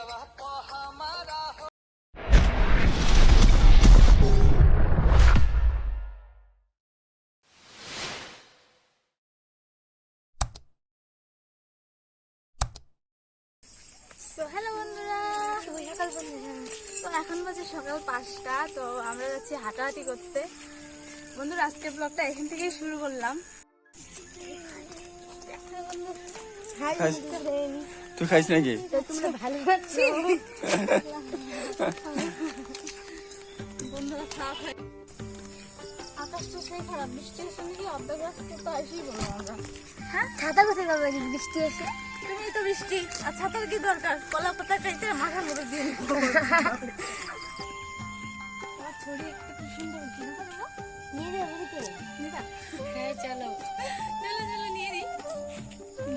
তো হ্যালো বন্ধুরা। শুভ সকাল বন্ধুরা তো এখন বাজে সকাল পাঁচটা তো আমরা যাচ্ছি হাঁটাহাঁটি করতে। বন্ধুরা আজকের ব্লগটা এখান থেকেই শুরু করলাম। তুই খাইস নাকি? হ্যাঁ ছাতা কোথায় পাবো বৃষ্টি এসে? তুমি তো বৃষ্টি। আর ছাতার কি দরকার? কলা পাতা চাইতে মাথার মধ্যে দিয়ে ছড়ি একটা কি সুন্দর ঘিরে দেবো নিয়ে যাব নিবা? হ্যাঁ চলো। চলো চলো নিয়ে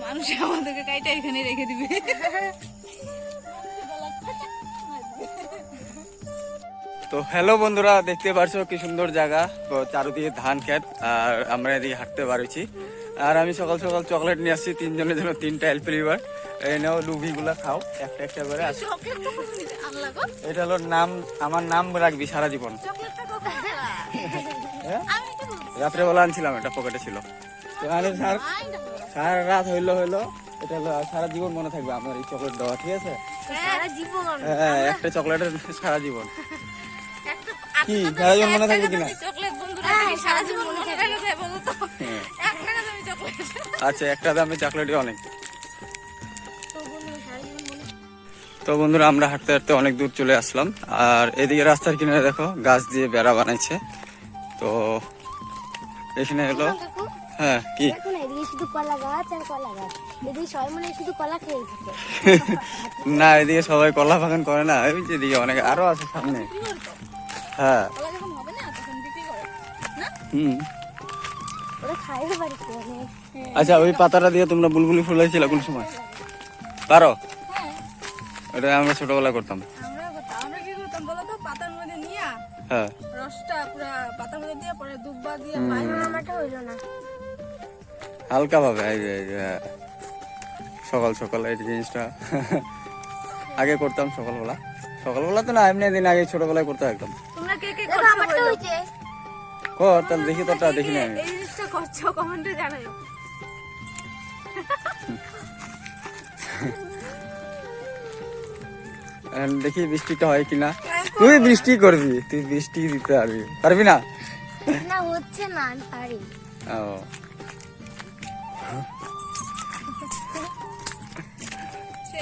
মানুষ আমাদেরকে কাইটা এখানে রেখে দিবে। তো হ্যালো বন্ধুরা দেখতে পারছ কি সুন্দর জায়গা? তো চারদিকে ধান ক্ষেত আর আমরা এদিকে হাঁটতে পারছি আর আমি সকাল সকাল চকলেট নিয়ে আসছি তিনজনের জন্য তিনটা এল ফ্লেভার এই নাও লুভি গুলা খাও একটা একটা করে এটা হলো নাম আমার নাম রাখবি সারা জীবন? হ্যাঁ আমি কি বলছি রাত্রেবেলা আনছিলাম এটা পকেটে ছিল। তো আরে সার রাত হইল হইল। এটা হলো সারা জীবন মনে থাকবে আপনার এই চকলেট দেওয়া ঠিক আছে? হ্যাঁ একটা চকলেটের সারা জীবন। কি সারা জীবন মনে থাকবে কিনা? মনে আচ্ছা একটা দামে চকলেটই অনেক। তো বন্ধুরা আমরা হাঁটতে হাঁটতে অনেক দূর চলে আসলাম। আর এদিকে রাস্তার কিনারে দেখো গাছ দিয়ে বেড়া বানাইছে। তো এখানে হলো হ্যাঁ কি? না এদিকে শুধু কলা গাছ আর কলা গাছ। এদিকে সবাই মনে শুধু কলা খেয়ে থাকে। না এদিকে সবাই কলা বাগান করে না ওই যে এদিকে অনেক আরও আছে সামনে। হ্যাঁ। হুম। আচ্ছা ওই পাতাটা দিয়ে তোমরা বুলবুলি ফুলাইছিল কোন সময়? পারো? হ্যাঁ। ওটা আমরা ছোটবেলা করতাম। হ্যাঁ। রসটা পুরা পাতার মধ্যে দিয়ে পরে দুব্বা দিয়ে। বাইরে হইল না। হালকা ভাবে এই যে এই যে, হ্যাঁ। সকাল সকাল এই জিনিসটা। আগে করতাম সকালবেলা। সকালবেলা তো না এমনি দিন আগে ছোটবেলায় করতে একদম। তোমরা কে কে দেখো করছ আমারটা বলো? হয়েছে। কর তাহলে দেখি তোরটা কে দেখি না আমি। দেখি বৃষ্টিটা হয় কিনা। তুই বৃষ্টি করবি তুই বৃষ্টি দিতে পারবি। পারবি না? না হচ্ছে না আমি পারি। ও।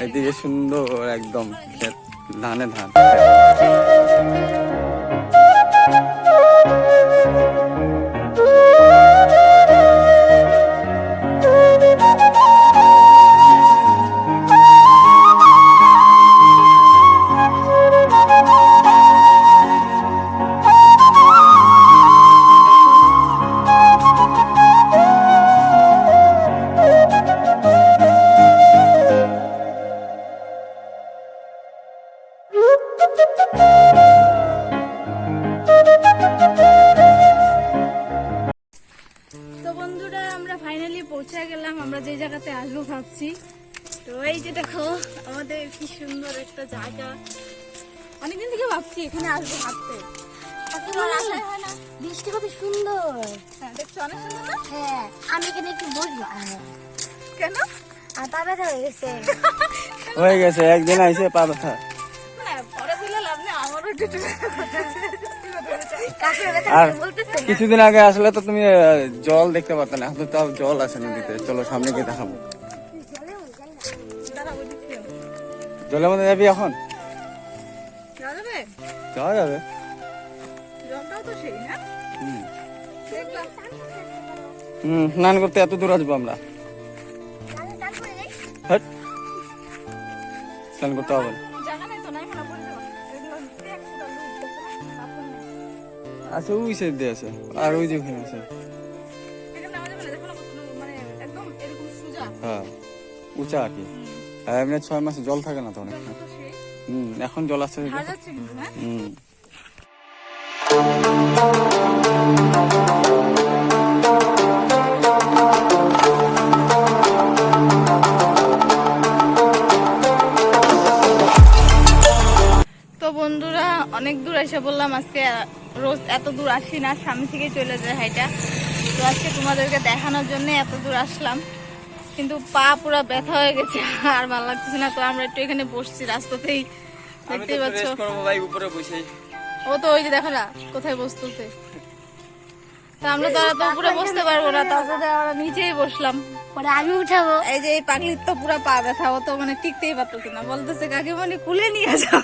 এদিকে সুন্দর একদম ধানে ধান। পৌঁছে গেলাম আমরা যে জায়গাতে আসব ভাবছি। তো এই যে দেখো আমাদের কি সুন্দর একটা জায়গা। অনেকদিন থেকে ভাবছি এখানে আসব ভাবতে। বৃষ্টি কত সুন্দর। হ্যাঁ দেখছ অনেক সুন্দর না? হ্যাঁ আমি এখানে একটু বসবো হ্যাঁ কেন? আর পা ব্যথা হয়ে গেছে। হয়ে গেছে একদিন আইসে পা ব্যথা আর কিছুদিন আগে আসলে তো তুমি জল দেখতে পারতে না। এখন তো তাও জল আছে নদীতে। চলো সামনে গিয়ে দেখাবো। জলের মধ্যে যাবি এখন? যাওয়া যাবে। না হুম। স্নান করতে এত দূর আসব আমরা। হট। স্নান করতে হবে। আছে ওই সাইড দিয়ে আছে আর ওই যে ওখানে আছে। মানে সোজা। হ্যাঁ উঁচা আর কি। আর এমনি ছয় মাসে জল থাকে না তো অনেক। তো হুম এখন জল আসছে যাচ্ছে কিন্তু না বন্ধুরা অনেক দূর এসে বললাম আজকে রোজ এত দূর আসি না সামনে থেকে চলে যায় হাইটা। তো আজকে তোমাদেরকে দেখানোর জন্য এত দূর আসলাম। কিন্তু পা পুরো ব্যথা হয়ে গেছে আর ভালো লাগতেছে না। তো আমরা একটু এখানে বসছি রাস্তাতেই দেখতেই পাচ্ছ। রেস্ট করব ভাই উপরে বসে। ও তো ওই যে দেখো না কোথায় বসতেছে। তো আমরা তো আর তো উপরে বসতে পারব না তারপরে আমরা নিচেই বসলাম। পরে আমি উঠাবো। এই যে এই পাগলির তো পুরো পা ব্যথা ও তো মানে টিকতেই পারতেছে না। বলতেছে কাকিমণি কুলে নিয়ে যাও।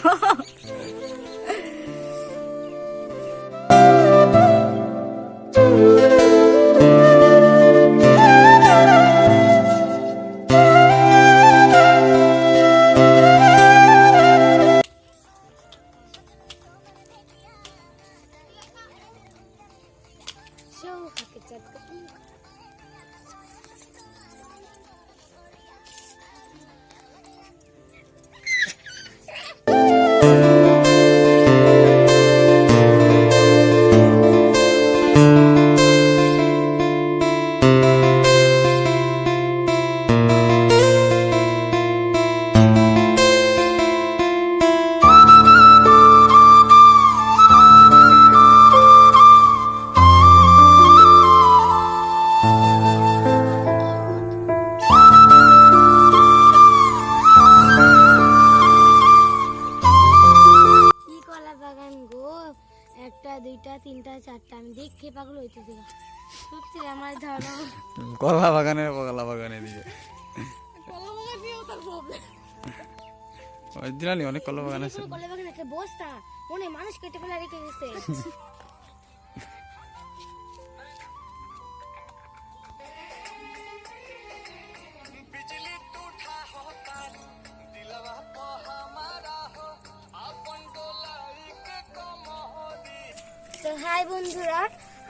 দেখে পাগল হইতে গো। সত্যি আমার ধরো কলা বাগানে কলা বাগানে দিকে অরিজিনালি অনেক কলা বাগান আছে। কলা বাগান একটা বস্তা মনে মানুষ কেটে ফেলে রেখে গেছে হাই বন্ধুরা,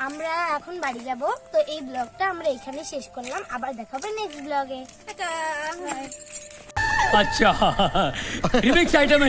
আমরা এখন বাড়ি যাব। তো এই ব্লগটা আমরা এখানে শেষ করলাম। আবার দেখাবে নেক্সট ব্লগে। আচ্ছা। Remix item